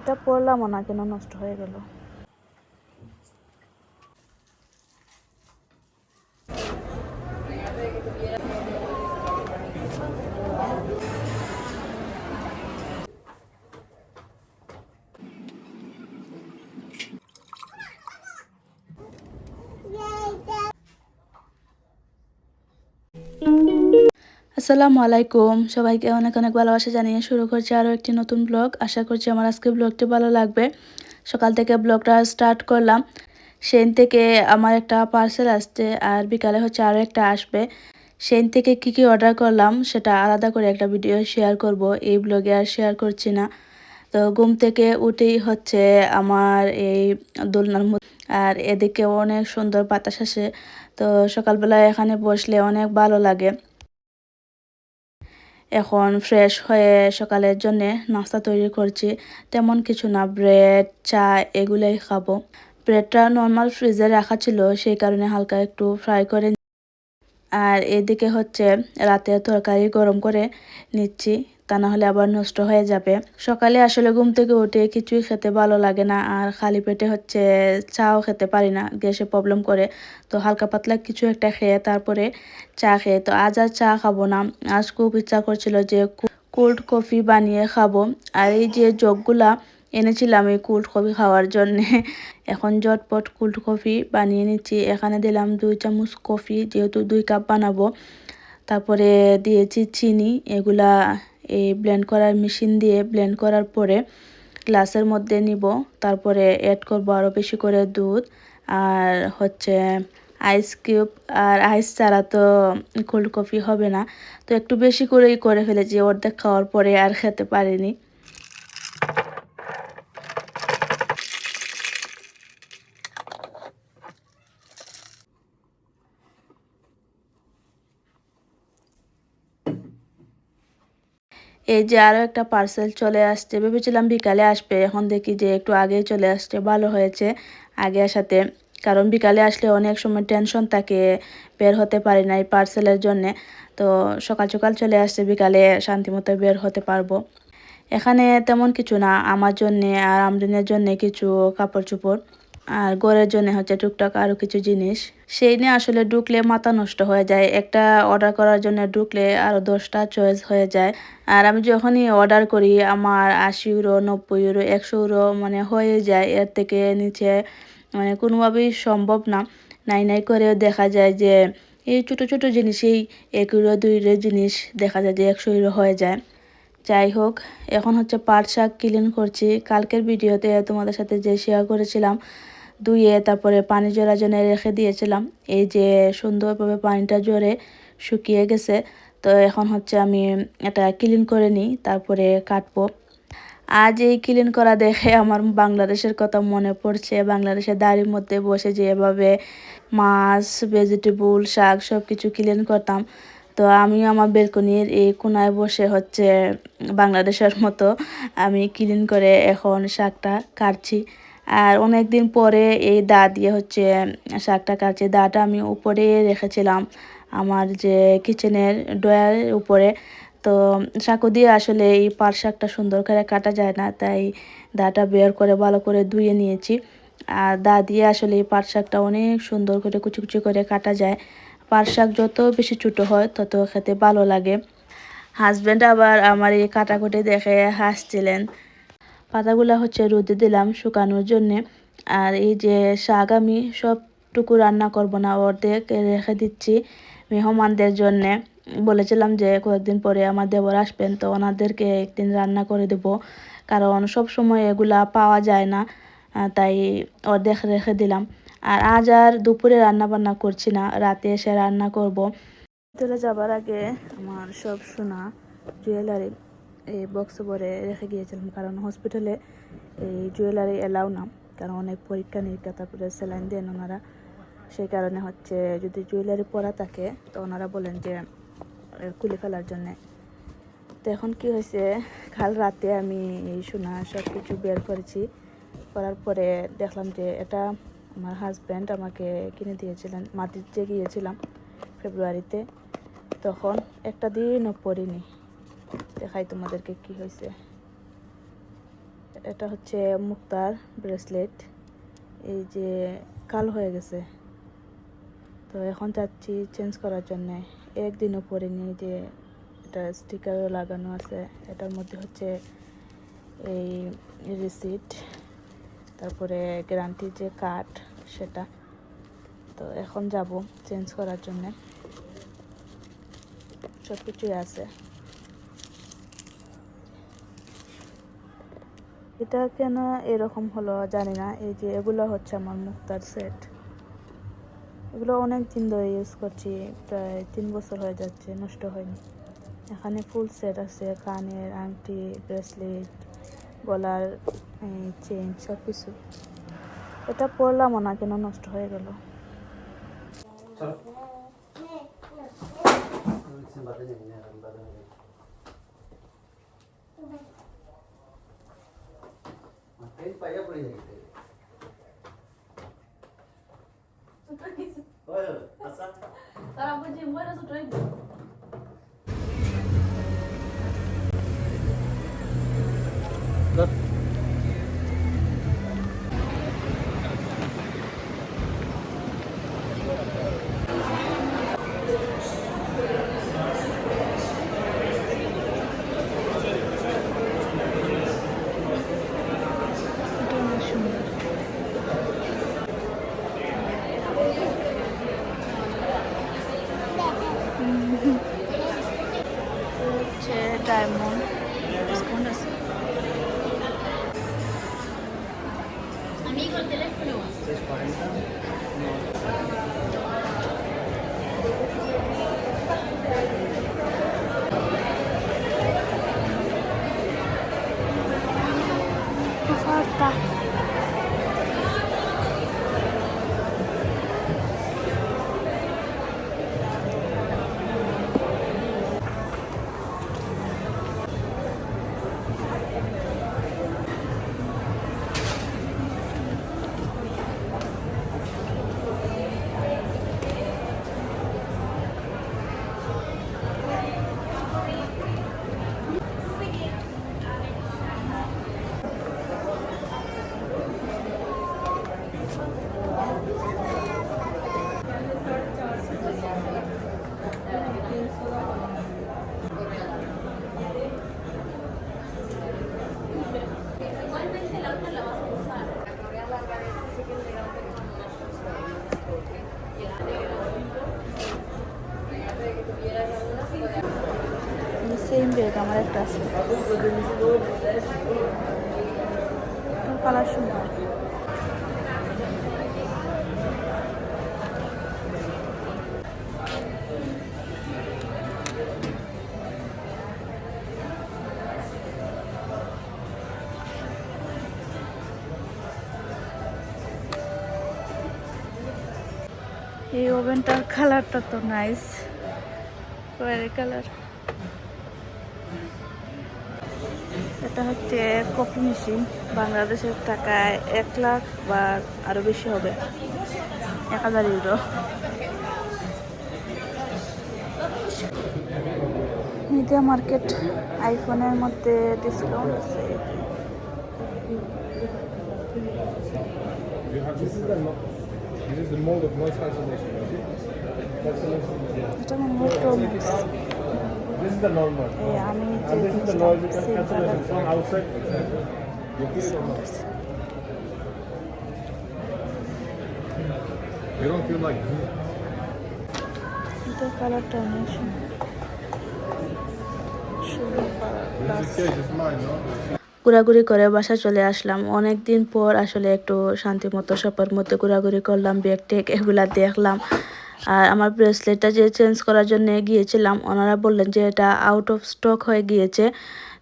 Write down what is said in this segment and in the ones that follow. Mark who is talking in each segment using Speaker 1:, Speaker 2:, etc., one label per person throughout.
Speaker 1: এটা পড়লামও না কেন নষ্ট হয়ে গেল। আসসালামু আলাইকুম। সবাইকে অনেক অনেক ভালোবাসা জানিয়ে শুরু করছি আরও একটি নতুন ব্লগ আশা করছি আমার আজকে ব্লগটি ভালো লাগবে। সকাল থেকে ব্লগটা স্টার্ট করলাম। সেন থেকে আমার একটা পার্সেল আসছে আর বিকালে হচ্ছে আরও একটা আসবে। সেন থেকে কি কি অর্ডার করলাম সেটা আলাদা করে একটা ভিডিও শেয়ার করব। এই ব্লগে আর শেয়ার করছি না। তো ঘুম থেকে উঠেই হচ্ছে আমার এই দোলনার আর এদিকে অনেক সুন্দর বাতাস আসে। তো সকালবেলা এখানে বসলে অনেক ভালো লাগে। এখন ফ্রেশ হয়ে সকালের জন্য নাস্তা তৈরি করছি। তেমন কিছু না ব্রেড চা এগুলোই খাব। ব্রেডটা নর্মাল ফ্রিজে রাখা ছিল, সেই কারণে হালকা একটু ফ্রাই করে আর এদিকে হচ্ছে রাতে তরকারি গরম করে নিচ্ছি, তা না হলে আবার নষ্ট হয়ে যাবে। সকালে আসলে ঘুম থেকে উঠে কিছুই খেতে ভালো লাগে না, আর খালি পেটে হচ্ছে চাও খেতে পারি না, গ্যাসে প্রবলেম করে। তো হালকা পাতলা কিছু একটা খেয়ে তারপরে চা খেয়ে। তো আজ আর চা খাব না, আজ খুব ইচ্ছা করছিল যে কোল্ড কফি বানিয়ে খাব। আর এই যে জগগুলা এনেছিলাম এই কোল্ড কফি খাওয়ার জন্যে। এখন ঝটপট কোল্ড কফি বানিয়ে নিচ্ছি। এখানে দিলাম দুই চামচ কফি যেহেতু দুই কাপ বানাবো। তারপরে দিয়েছি চিনি। এগুলা এই ব্লেন্ড করার মেশিন দিয়ে ব্লেন্ড করার পরে গ্লাসের মধ্যে নিব। তারপরে অ্যাড করব আরও বেশি করে দুধ আর হচ্ছে আইস কিউব আর আইস ছাড়া তো কোল্ড কফি হবে না। তো একটু বেশি করেই করে ফেলেছি। অর্ধেক খাওয়ার পরে আর খেতে পারিনি। এই যে আরও একটা পার্সেল চলে আসছে। ভেবেছিলাম বিকালে আসবে, এখন দেখি যে একটু আগেই চলে আসছে, ভালো হয়েছে আগে আসাতে কারণ বিকালে আসলে অনেক সময় টেনশন থাকে, বের হতে পারি না এই পার্সেলের জন্যে। তো সকাল সকাল চলে আসছে বিকালে শান্তিমতো বের হতে পারব। এখানে তেমন কিছু না, আমার জন্যে আর আমরিনের জন্যে কিছু কাপড় চোপড়। আর ঘরের জন্য হচ্ছে টুকটাক আরও কিছু জিনিস। সেই নিয়ে আসলে ঢুকলে মাথা নষ্ট হয়ে যায়। একটা অর্ডার করার জন্য ঢুকলে আরও দশটা চয়েস হয়ে যায়। আর আমি যখনই অর্ডার করি, আমার আশি ইউরো নব্বই ইউরো একশো ইউরো মানে হয়ে যায়। এর থেকে নিচে মানে কোনোভাবেই সম্ভব না। নাই নাই করেও দেখা যায় যে, এই ছোটো ছোটো জিনিসেই এক ইউরো দুই ইউরো জিনিস দেখা যায় যে একশো ইউরো হয়ে যায়। যাই হোক, এখন হচ্ছে পাট শাক ক্লিন করছি। কালকের ভিডিওতে তোমাদের সাথে যে শেয়ার করেছিলাম ধুয়ে তারপরে পানি জোড়া জন্য রেখে দিয়েছিলাম। এই যে সুন্দরভাবে পানিটা জোরে শুকিয়ে গেছে, তো এখন হচ্ছে আমি এটা ক্লিন করে নিই, তারপরে কাটবো। আজ এই ক্লিন করা দেখে আমার বাংলাদেশের কথা মনে পড়ছে। বাংলাদেশের দাড়ির মধ্যে বসে যে এভাবে মাছ ভেজিটেবল শাক সব কিছু ক্লিন করতাম, তো আমি আমার বেলকনির এই কোনায় বসে হচ্ছে বাংলাদেশের মতো আমি ক্লিন করে এখন শাকটা কাটছি। আর অনেক দিন পরে এই দা দিয়ে হচ্ছে শাকটা কাটছে। দাটা আমি উপরে রেখেছিলাম আমার যে কিচেনের ডয়ারের উপরে। তো সাঁকো দিয়ে আসলে এই পাট শাকটা সুন্দর করে কাটা যায় না, তাই দাটা বের করে ভালো করে ধুয়ে নিয়েছি। আর দা দিয়ে আসলে এই পাট শাকটা অনেক সুন্দর করে কুচি কুচি করে কাটা যায়। পাট শাক যত বেশি ছোটো হয়, তত খেতে ভালো লাগে। হাজব্যান্ড আবার আমার এই কাটাকুটি দেখে হাসছিলেন। পাতাগুলো হচ্ছে রোদে দিলাম শুকানোর জন্যে। আর এই যে শাক আমি সবটুকু রান্না করব না, অর্ধেক রেখে দিচ্ছি মেহমানদের জন্যে। বলেছিলাম যে কয়েকদিন পরে আমার দেবর আসবেন, তো ওনাদেরকে একদিন রান্না করে দেব। কারণ সব সময় এগুলা পাওয়া যায় না তাই অর্ধেক রেখে দিলাম। আর আজ আর দুপুরে রান্না বান্না করছি না, রাতে এসে রান্না করব। চলে যাবার আগে আমার সব সোনা জুয়েলারি এই বক্স ভরে রেখে গিয়েছিলাম, কারণ হসপিটালে এই জুয়েলারি এলাও না, কারণ অনেক পরীক্ষা নিরীক্ষা, তারপরে স্যালাইন দেন ওনারা। সেই কারণে হচ্ছে যদি জুয়েলারি পরা থাকে, তো ওনারা বলেন যে খুলে ফেলার জন্যে। তো এখন কি হয়েছে, কাল রাতে আমি এই সোনা সব কিছু বের করেছি। করার পরে দেখলাম যে এটা আমার হাজব্যান্ড আমাকে কিনে দিয়েছিলেন মাটিতে গিয়েছিলাম ফেব্রুয়ারিতে। তখন একটা দিনও পরিনি দেখাই তোমাদেরকে কি হয়েছে। এটা হচ্ছে মুক্তার ব্রেসলেট। এই যে কালো হয়ে গেছে। তো এখন চাচ্ছি চেঞ্জ করার জন্যে। একদিনও পরিনি যে এটা স্টিকারও লাগানো আছে। এটার মধ্যে হচ্ছে এই রিসিট, তারপরে গ্যারান্টির যে কার্ড সেটা। তো এখন যাব চেঞ্জ করার জন্যে। সব কিছুই আছে। এটা কেন এরকম হলো জানি না। এই যে এগুলো হচ্ছে আমার মুক্তার সেট এগুলো অনেক দিন ধরে ইউজ করছি, প্রায় তিন বছর হয়ে যাচ্ছে, নষ্ট হয়নি। এখানে ফুল সেট আছে, কানের, আংটি ব্রেসলেট গলার চেন সব কিছু এটা পরলামও না, কেন নষ্ট হয়ে গেল?
Speaker 2: हे पाहिजे
Speaker 3: पुढे
Speaker 1: जायचं
Speaker 2: होय होय असा. तर आपण चेंबरच उठवायचं
Speaker 1: সেম ব্যাগ আমার একটা আছে। কালার সুন্দর। এই ওভেনটার কালারটা তো নাইস কালার এটা হচ্ছে কফি মেশিন বাংলাদেশের টাকায় এক লাখ বা আরও বেশি হবে। এক হাজার ইউরো মিডিয়া মার্কেট আইফোনের মধ্যে ডিসকাউন্ট আছে।
Speaker 4: This is the This is the mode of noise cancellation. Cancellation.
Speaker 1: But I'm not
Speaker 4: This is the normal.
Speaker 1: Yeah, I mean,
Speaker 4: and this is the noise cancellation from outside. You feel it or? You don't feel like.
Speaker 1: this. The color tonation. Sugar.
Speaker 4: This is case is mine, no?
Speaker 1: ঘোরাঘুরি করে বাসা চলে আসলাম। অনেক দিন পর আসলে একটু শান্তি মতো শপের মধ্যে ঘোরাঘুরি করলাম ব্যাগ টেক এগুলা দেখলাম। আর আমার ব্রেসলেটটা যে চেঞ্জ করার জন্য গিয়েছিলাম, ওনারা বললেন যে এটা আউট অফ স্টক হয়ে গিয়েছে।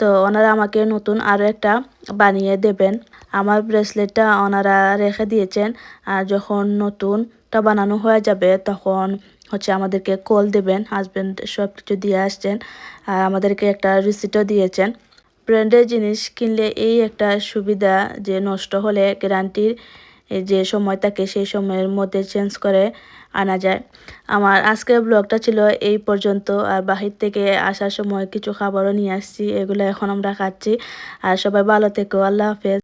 Speaker 1: তো ওনারা আমাকে নতুন আরও একটা বানিয়ে দেবেন। আমার ব্রেসলেটটা ওনারা রেখে দিয়েছেন। আর যখন নতুনটা বানানো হয়ে যাবে, তখন হচ্ছে আমাদেরকে কল দেবেন হাজব্যান্ড সব কিছু দিয়ে আসছেন। আর আমাদেরকে একটা রিসিটও দিয়েছেন। ব্র্যান্ডের জিনিস কিনলে এই একটা সুবিধা যে নষ্ট হলে গ্যারান্টির যে সময় থাকে সেই সময়ের মধ্যে চেঞ্জ করে আনা যায়। আমার আজকের ব্লগটা ছিল এই পর্যন্ত। আর বাহির থেকে আসার সময় কিছু খাবারও নিয়ে আসছি, এগুলো এখন আমরা খাচ্ছি। আর সবাই ভালো থেকো, আল্লাহ হাফেজ।